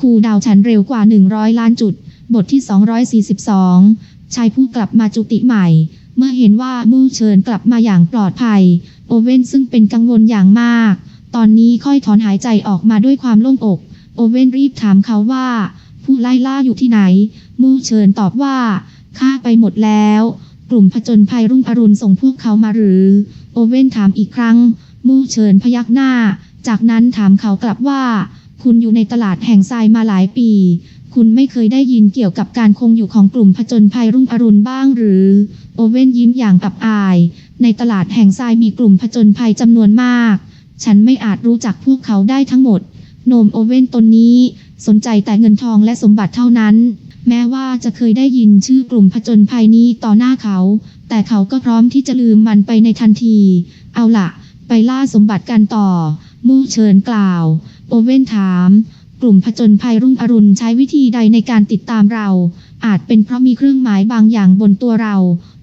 คูดาวฉันเร็วกว่า 100 ล้านจุด บทที่ 242 ชายผู้กลับมาจุติใหม่ เมื่อเห็นว่ามู่เชิญกลับมาอย่างปลอดภัย โอเว่นซึ่งเป็นกังวลอย่างมาก ตอนนี้ค่อยถอนหายใจออกมาด้วยความโล่งอก โอเว่นรีบถามเขาว่า ผู้ไล่ล่าอยู่ที่ไหน มู่เชิญตอบว่าข้าไปหมดแล้ว กลุ่มผจญภัยรุ่งอรุณส่งพวกเขามาหรือ โอเว่นถามอีกครั้ง มู่เชิญพยักหน้า จากนั้นถามเขากลับว่า คุณอยู่ในตลาดแห่งทรายมาหลายปี คุณไม่เคยได้ยินเกี่ยวกับการคงอยู่ของกลุ่มผจญภัยรุ่งอรุณบ้างหรือ โอเว่นยิ้มอย่างอับอาย ในตลาดแห่งทรายมีกลุ่มผจญภัยจำนวนมาก ฉันไม่อาจรู้จักพวกเขาได้ทั้งหมด โนมโอเว่นตนนี้ สนใจแต่เงินทองและสมบัติเท่านั้น แม้ว่าจะเคยได้ยินชื่อกลุ่มผจญภัยนี้ต่อหน้าเขา แต่เขาก็พร้อมที่จะลืมมันไปในทันที เอาล่ะไปล่าสมบัติกันต่อ มู่เชิญกล่าว โอเว่นถาม กลุ่มผจญภัยรุ่งอรุณใช้วิธีใดในการติดตามเรา อาจเป็นเพราะมีเครื่องหมายบางอย่างบนตัวเรา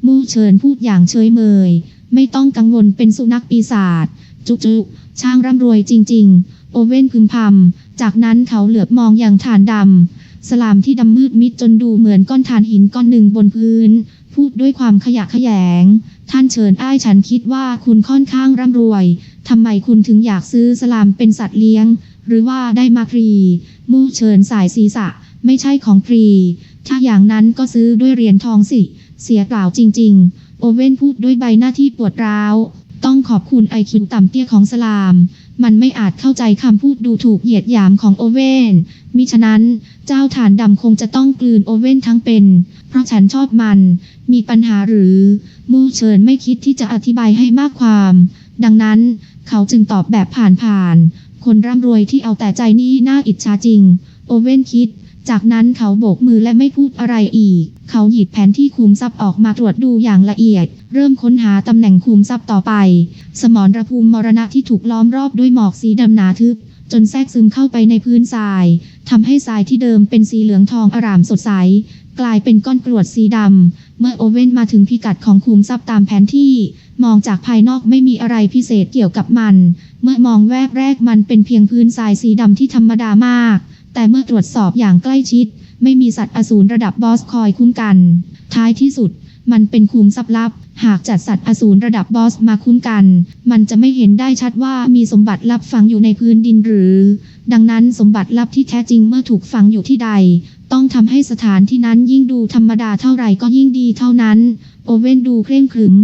มู่เชิญพูดอย่างเฉยเมย ไม่ต้องกังวลเป็นสุนัขปีศาจจุจุช่างร่ำรวยจริง ๆ โอเว่นพึมพำจากนั้นเขาเหลือบมองอย่างฐานดำสลามที่ดำมืดมิดจนดูเหมือนก้อนฐานหินก้อนหนึ่งบนพื้น พูดด้วยความขยะแขยง ท่านเชิญอ้ายฉันคิดว่าคุณค่อนข้างร่ำรวยทำไมคุณถึงอยากซื้อสลามเป็นสัตว์เลี้ยง หรือว่าได้มาฟรี มู่เชิญสายศีรษะ ไม่ใช่ของฟรี ถ้าอย่างนั้นก็ซื้อด้วยเหรียญทองสิ เสียเปล่าจริง ๆ โอเว่นพูดด้วยใบหน้าที่ปวดร้าว ต้องขอบคุณไอคิวต่ำเตี้ยของสลาม มันไม่อาจเข้าใจคำพูดดูถูกเหยียดหยามของโอเว่น มิฉะนั้น เจ้าฐานดำคงจะต้องกลืนโอเว่นทั้งเป็น เพราะฉันชอบมัน มีปัญหาหรือ มู่เชิญไม่คิดที่จะอธิบายให้มากความ ดังนั้นเขาจึงตอบแบบผ่านๆ คนร่ำรวยที่เอาแต่ใจนี่น่าอิจฉาจริง โอเว่นคิด จากนั้นเขาโบกมือและไม่พูดอะไรอีก เขาหยิบแผนที่คุมทรัพย์ออกมาตรวจดูอย่างละเอียด เริ่มค้นหาตำแหน่งคุมทรัพย์ต่อไป สมรภูมิมรณะที่ถูกล้อมรอบด้วยหมอกสีดำหนาทึบ จนแทรกซึมเข้าไปในพื้นทรายทำให้ทรายที่เดิมเป็นสีเหลืองทองอร่ามสดใสกลายเป็นก้อนกรวดสีดำ เมื่อโอเว่นมาถึงพิกัดของคุมทรัพย์ตามแผนที่ มองจากภายนอกไม่มีอะไรพิเศษเกี่ยวกับมัน เมื่อมองแวบแรกมันเป็นเพียงพื้นทรายสีดำที่ธรรมดามาก แต่เมื่อตรวจสอบอย่างใกล้ชิด ไม่มีสัตว์อสูรระดับบอสคอยคุ้มกัน ท้ายที่สุด มันเป็นคุมทรัพย์ลับ หากจัดสัตว์อสูรระดับบอสมาคุ้มกัน มันจะไม่เห็นได้ชัดว่ามีสมบัติลับฝังอยู่ในพื้นดินหรือ ดังนั้นสมบัติลับที่แท้จริงเมื่อถูกฝังอยู่ที่ใด ต้องทำให้สถานที่นั้นยิ่งดูธรรมดาเท่าไหร่ก็ยิ่งดีเท่านั้น โอเว่นดูเคร่งขรึม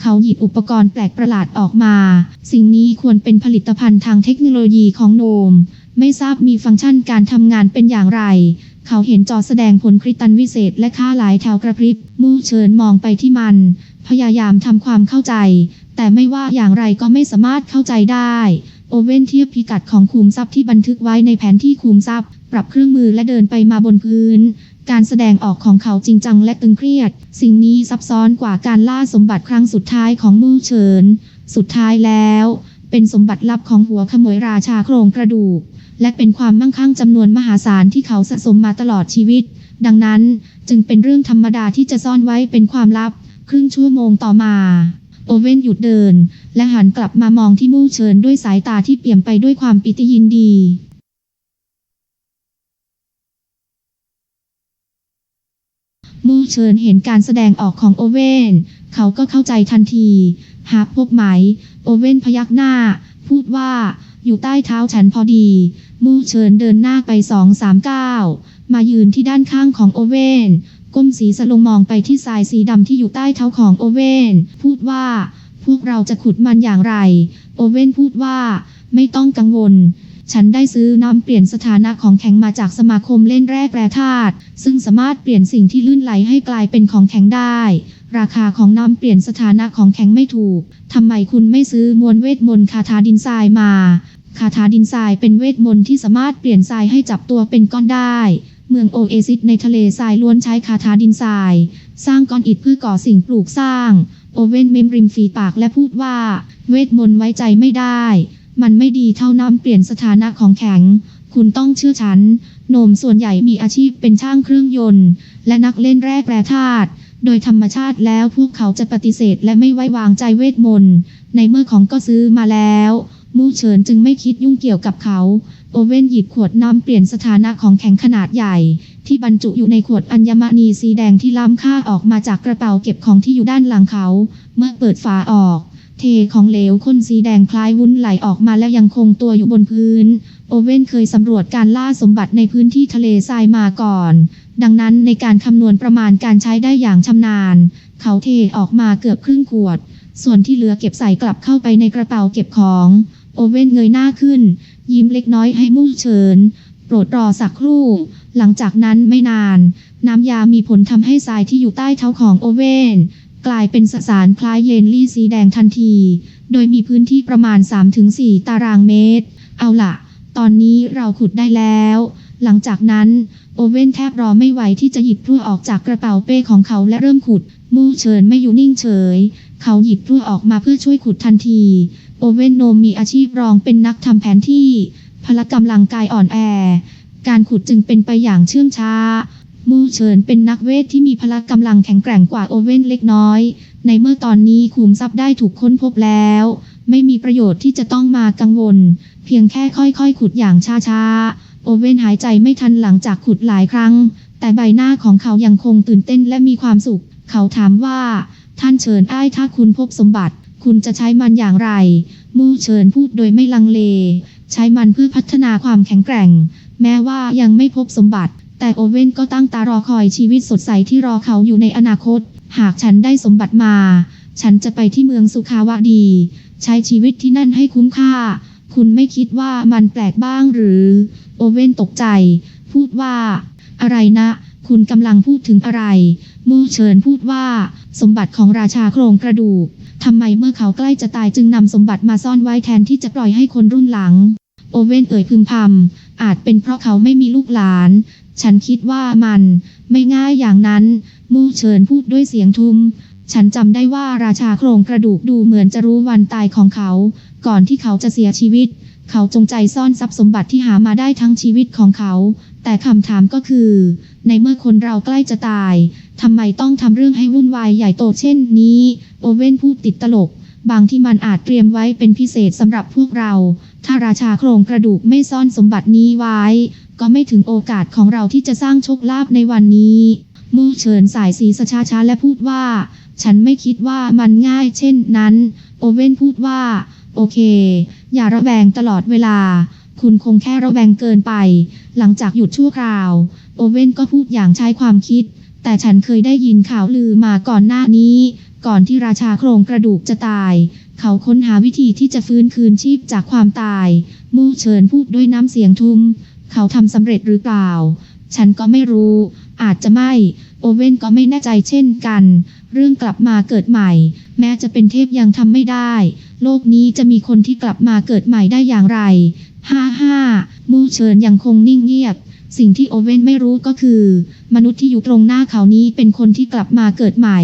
เขาหยิบอุปกรณ์แปลกประหลาดออกมา สิ่งนี้ควรเป็นผลิตภัณฑ์ทางเทคโนโลยีของโนม ไม่ทราบมีฟังก์ชันการทำงานเป็นอย่างไร เขาเห็นจอแสดงผลคริตัลวิเศษและค่าหลายแถวกระพริบ มู่เชิญมองไปที่มัน พยายามทำความเข้าใจ แต่ไม่ว่าอย่างไรก็ไม่สามารถเข้าใจได้โอเว่นเทียบพิกัดของคุมทรัพย์ที่บันทึกไว้ในแผนที่คุมทรัพย์ ปรับเครื่องมือและเดินไปมาบนพื้น การแสดงออกของเขาจริงจังและตึงเครียด สิ่งนี้ซับซ้อนกว่าการล่าสมบัติครั้งสุดท้ายของมู่เฉิน สุดท้ายแล้ว เป็นสมบัติลับของหัวขโมยราชาโครงกระดูก และเป็นความมั่งคั่งจำนวนมหาศาลที่เขาสะสมมาตลอดชีวิต ดังนั้นจึงเป็นเรื่องธรรมดาที่จะซ่อนไว้เป็นความลับ ครึ่งชั่วโมงต่อมาโอเว่นหยุดเดิน และหันกลับมามองที่มู่เฉินด้วยสายตาที่เปี่ยมไปด้วยความปิติยินดี มู่ เชิญเห็นการแสดงออกของโอเว่น เขาก็เข้าใจทันที หากพบไหม โอเว่นพยักหน้า พูดว่า อยู่ใต้เท้าฉันพอดี มู่เชิญเดินหน้าไปสองสามก้าวมายืนที่ด้านข้างของโอเว่น ก้มศีรษะลงมองไปที่ทรายสีดำที่อยู่ใต้เท้าของโอเว่น พูดว่า พวกเราจะขุดมันอย่างไร โอเว่นพูดว่า ไม่ต้องกังวล ฉันได้ซื้อน้ำเปลี่ยนสถานะของแข็งมาจากสมาคมเล่นแร่แปรธาตุ ซึ่งสามารถเปลี่ยนสิ่งที่ลื่นไหลให้กลายเป็นของแข็งได้ ราคาของน้ำเปลี่ยนสถานะของแข็งไม่ถูก ทำไมคุณไม่ซื้อมวลเวทมนต์คาถาดินทรายมา คาถาดินทรายเป็นเวทมนต์ที่สามารถเปลี่ยนทรายให้จับตัวเป็นก้อนได้ เมืองโอเอซิสในทะเลทรายล้วนใช้คาถาดินทราย สร้างก้อนอิฐเพื่อก่อสิ่งปลูกสร้าง โอเว่นเมมริมฝีปากและพูดว่า เวทมนต์ไว้ใจไม่ได้ มันไม่ดีเท่าน้ำเปลี่ยนสถานะของแข็ง คุณต้องเชื่อฉัน โนมส่วนใหญ่มีอาชีพเป็นช่างเครื่องยนต์ และนักเล่นแร่แปรธาตุ โดยธรรมชาติแล้วพวกเขาจะปฏิเสธและไม่ไว้วางใจเวทมนต์ ในเมื่อของก็ซื้อมาแล้ว มู่เฉินจึงไม่คิดยุ่งเกี่ยวกับเขา โอเว่นหยิบขวดน้ำเปลี่ยนสถานะของแข็งขนาดใหญ่ ที่บรรจุอยู่ในขวดอัญมณีสีแดงที่ล้ำค่าออกมาจากกระเป๋าเก็บของที่อยู่ด้านหลังเขา เมื่อเปิดฝาออก เทของเหลวข้นสีแดงคล้ายวุ้นไหลออกมาแล้วยังคงตัวอยู่บนพื้น โอเว่นเคยสำรวจการล่าสมบัติในพื้นที่ทะเลทรายมาก่อน ดังนั้นในการคำนวณประมาณการใช้ได้อย่างชำนาญ เขาเทออกมาเกือบครึ่งขวด ส่วนที่เหลือเก็บใส่กลับเข้าไปในกระเป๋าเก็บของ โอเว่นเงยหน้าขึ้น ยิ้มเล็กน้อยให้มู่เฉินโปรดรอสักครู่ หลังจากนั้นไม่นาน น้ำยามีผลทำให้ทรายที่อยู่ใต้เท้าของโอเว่น กลายเป็นสสารคล้ายเยลลี่สีแดงทันที โดยมีพื้นที่ประมาณ 3-4 ตารางเมตร เอาล่ะ ตอนนี้เราขุดได้แล้ว หลังจากนั้น โอเว่นแทบรอไม่ไหวที่จะหยิบพลั่วออกจากกระเป๋าเป้ของเขาและเริ่มขุด มู่เฉินไม่อยู่นิ่งเฉย เขาหยิบพลั่วออกมาเพื่อช่วยขุดทันที โอเว่นโนมมีอาชีพรองเป็นนักทำแผนที่ พละกำลังกายอ่อนแอ การขุดจึงเป็นไปอย่างเชื่องช้า มู่เฉินเป็นนักเวทที่มีพละกำลังแข็งแกร่งกว่าโอเว่นเล็กน้อย ในเมื่อตอนนี้ขุมทรัพย์ได้ถูกค้นพบแล้ว ไม่มีประโยชน์ที่จะต้องมากังวล เพียงแค่ค่อยๆ ขุดอย่างช้าๆ โอเว่นหายใจไม่ทันหลังจากขุดหลายครั้ง แต่ใบหน้าของเขายังคงตื่นเต้นและมีความสุข เขาถามว่า ท่านเชิญอ้ายถ้าคุณพบสมบัติ คุณจะใช้มันอย่างไร มู่เชิญพูดโดยไม่ลังเล ใช้มันเพื่อพัฒนาความแข็งแกร่ง แม้ว่ายังไม่พบสมบัติ แต่โอเว่นก็ตั้งตารอคอยชีวิตสดใสที่รอเขาอยู่ในอนาคต หากฉันได้สมบัติมา ฉันจะไปที่เมืองสุขาวดี ใช้ชีวิตที่นั่นให้คุ้มค่า คุณไม่คิดว่ามันแปลกบ้างหรือ โอเว่นตกใจ พูดว่า อะไรนะ คุณกำลังพูดถึงอะไร มู่เฉินพูดว่า สมบัติของราชาโครงกระดูกทำไมเมื่อเขาใกล้จะตายจึงนำสมบัติมาซ่อนไว้แทนที่จะปล่อยให้คนรุ่นหลัง โอเว่นเอ่ยพึมพำอาจเป็นเพราะเขาไม่มีลูกหลาน ฉันคิดว่ามันไม่ง่ายอย่างนั้น มู่เฉินพูดด้วยเสียงทุ้ม ฉันจำได้ว่าราชาโครงกระดูกดูเหมือนจะรู้วันตายของเขา ก่อนที่เขาจะเสียชีวิต เขาจงใจซ่อนทรัพย์สมบัติที่หามาได้ทั้งชีวิตของเขา แต่คำถามก็คือ ในเมื่อคนเราใกล้จะตายทำไมต้องทำเรื่องให้วุ่นวายใหญ่โตเช่นนี้ โอเว่นพูดติดตลก บางที่มันอาจเตรียมไว้เป็นพิเศษสำหรับพวกเรา ถ้าราชาโครงกระดูกไม่ซ่อนสมบัตินี้ไว้ ก็ไม่ถึงโอกาสของเราที่จะสร้างโชคลาภในวันนี้มู่เฉินสายสีสชาช้าและพูดว่า ฉันไม่คิดว่ามันง่ายเช่นนั้น โอเว่นพูดว่า โอเค อย่าระแวงตลอดเวลา คุณคงแค่ระแวงเกินไป หลังจากหยุดชั่วคราว โอเว่นก็พูดอย่างใช้ความคิด แต่ฉันเคยได้ยินข่าวลือมาก่อนหน้านี้ ก่อนที่ราชาโครงกระดูกจะตาย เขาค้นหาวิธีที่จะฟื้นคืนชีพจากความตาย มู่เฉินพูดด้วยน้ำเสียงทุ้ม เขาทำสำเร็จหรือเปล่า ฉันก็ไม่รู้ อาจจะไม่ โอเว่นก็ไม่แน่ใจเช่นกัน เรื่องกลับมาเกิดใหม่ แม้จะเป็นเทพยังทำไม่ได้ โลกนี้จะมีคนที่กลับมาเกิดใหม่ได้อย่างไร ฮ่าฮ่ามูเฉินยังคงนิ่งเงียบสิ่งที่โอเว่นไม่รู้ก็คือ มนุษย์ที่อยู่ตรงหน้าเขานี้เป็นคนที่กลับมาเกิดใหม่